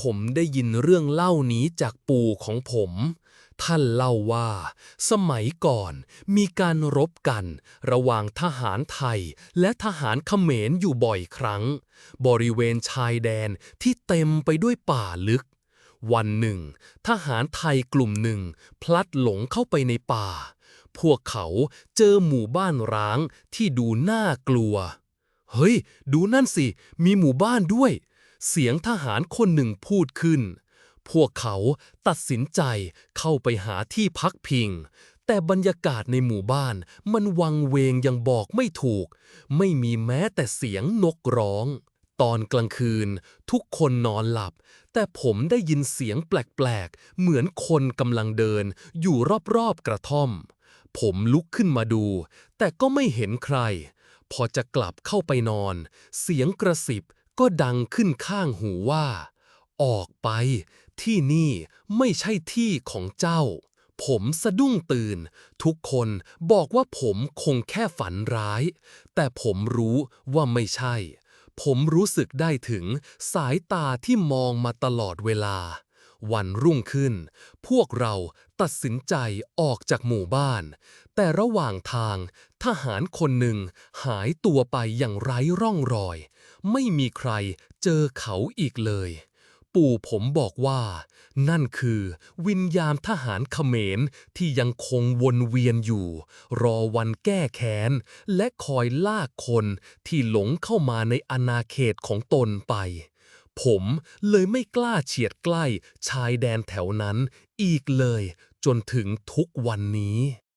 ผมได้ยินเรื่องเล่านี้จากปู่ของผม ท่านเล่าว่า สมัยก่อนมีการรบกัน ระหว่างทหารไทยและทหารเขมรอยู่บ่อยครั้ง บริเวณชายแดนที่เต็มไปด้วยป่าลึก วันหนึ่ง ทหารไทยกลุ่มหนึ่ง พลัดหลงเข้าไปในป่า พวกเขาเจอหมู่บ้านร้างที่ดูน่ากลัว เฮ้ย ดูนั่นสิ มีหมู่บ้านด้วย เสียงทหารคนหนึ่งพูดขึ้น พวกเขาตัดสินใจเข้าไปหาที่พักพิง แต่บรรยากาศในหมู่บ้านมันวังเวงยังบอกไม่ถูก ไม่มีแม้แต่เสียงนกร้อง ตอนกลางคืนทุกคนนอนหลับ แต่ผมได้ยินเสียงแปลกๆ เหมือนคนกำลังเดินอยู่รอบๆกระท่อม ผมลุกขึ้นมาดู แต่ก็ไม่เห็นใครพอจะกลับเข้าไปนอน เสียงกระสิบ ก็ดังขึ้นข้างหูว่า ออกไปที่นี่ไม่ใช่ที่ของเจ้า ผมสะดุ้งตื่น ทุกคนบอกว่าผมคงแค่ฝันร้าย แต่ผมรู้ว่าไม่ใช่ ผมรู้สึกได้ถึงสายตาที่มองมาตลอดเวลา วันรุ่งขึ้น พวกเราตัดสินใจออกจากหมู่บ้าน แต่ระหว่างทางทหารคนหนึ่งหายตัวไปอย่างไร้ร่องรอย ไม่มีใครเจอเขาอีกเลย ปู่ผมบอกว่า นั่นคือวิญญาณทหารเขมรที่ยังคงวนเวียนอยู่ รอวันแก้แค้น และคอยลากคนที่หลงเข้ามาในอาณาเขตของตนไป ผมเลยไม่กล้าเฉียดใกล้ชายแดนแถวนั้นอีกเลย จนถึงทุกวันนี้